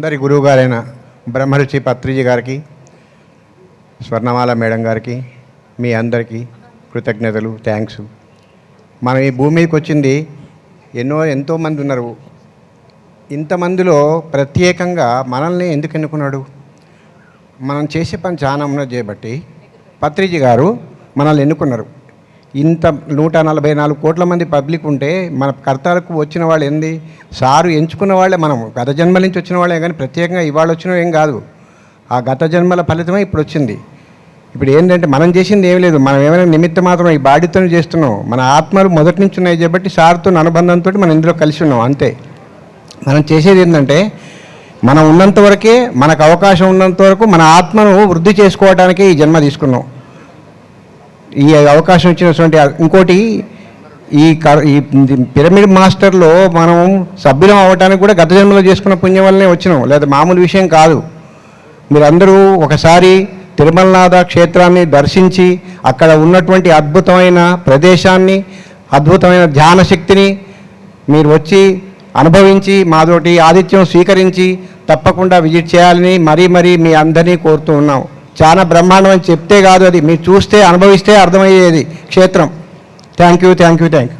అందరి గురువు గారైన బ్రహ్మర్షి పత్రిజీ గారికి స్వర్ణమాల మేడం గారికి మీ అందరికీ కృతజ్ఞతలు థ్యాంక్స్. మనం ఈ భూమి మీదకి వచ్చింది ఎన్నో ఎంతోమంది ఉన్నారు. ఇంతమందిలో ప్రత్యేకంగా మనల్ని ఎందుకు ఎన్నుకున్నాడు? మనం చేసే పని చాలా ఉన్నది చేయబట్టి పత్రిజీ గారు మనల్ని ఎన్నుకున్నారు. ఇంత నూట నలభై నాలుగు కోట్ల మంది పబ్లిక్ ఉంటే మన కర్తలకు వచ్చిన వాళ్ళు ఏంది? సారు ఎంచుకున్న వాళ్ళే మనం. గత జన్మల నుంచి వచ్చిన వాళ్ళే కానీ ప్రత్యేకంగా ఇవాళ వచ్చిన ఏం కాదు. ఆ గత జన్మల ఫలితమే ఇప్పుడు వచ్చింది. ఇప్పుడు ఏంటంటే మనం చేసింది ఏం లేదు. మనం ఏమైనా నిమిత్తం మాత్రం ఈ బాధ్యతను చేస్తున్నాం. మన ఆత్మలు మొదటి నుంచి ఉన్నాయి కాబట్టి సార్తో అనుబంధంతో మనం ఇందులో కలిసి ఉన్నాం. అంతే. మనం చేసేది ఏంటంటే మనం ఉన్నంత వరకే మనకు అవకాశం ఉన్నంత వరకు మన ఆత్మను వృద్ధి చేసుకోవడానికే ఈ జన్మ తీసుకున్నాం. ఈ అవకాశం ఇచ్చినటువంటి ఇంకోటి ఈ ఈ పిరమిడ్ మాస్టర్లో మనం సభ్యులం అవ్వడానికి కూడా గత జన్మలో చేసుకున్న పుణ్యం వల్లనే వచ్చినాం. లేదా మామూలు విషయం కాదు. మీరందరూ ఒకసారి తిరుమలనాథ క్షేత్రాన్ని దర్శించి అక్కడ ఉన్నటువంటి అద్భుతమైన ప్రదేశాన్ని అద్భుతమైన ధ్యాన శక్తిని మీరు వచ్చి అనుభవించి మాతోటి ఆతిథ్యం స్వీకరించి తప్పకుండా విజిట్ చేయాలని మరీ మరీ మీ అందరినీ కోరుతూ ఉన్నాం. చాలా బ్రహ్మాండం అని చెప్తే కాదు అది. మీరు చూస్తే అనుభవిస్తే అర్థమయ్యేది క్షేత్రం. Thank you thank you thank you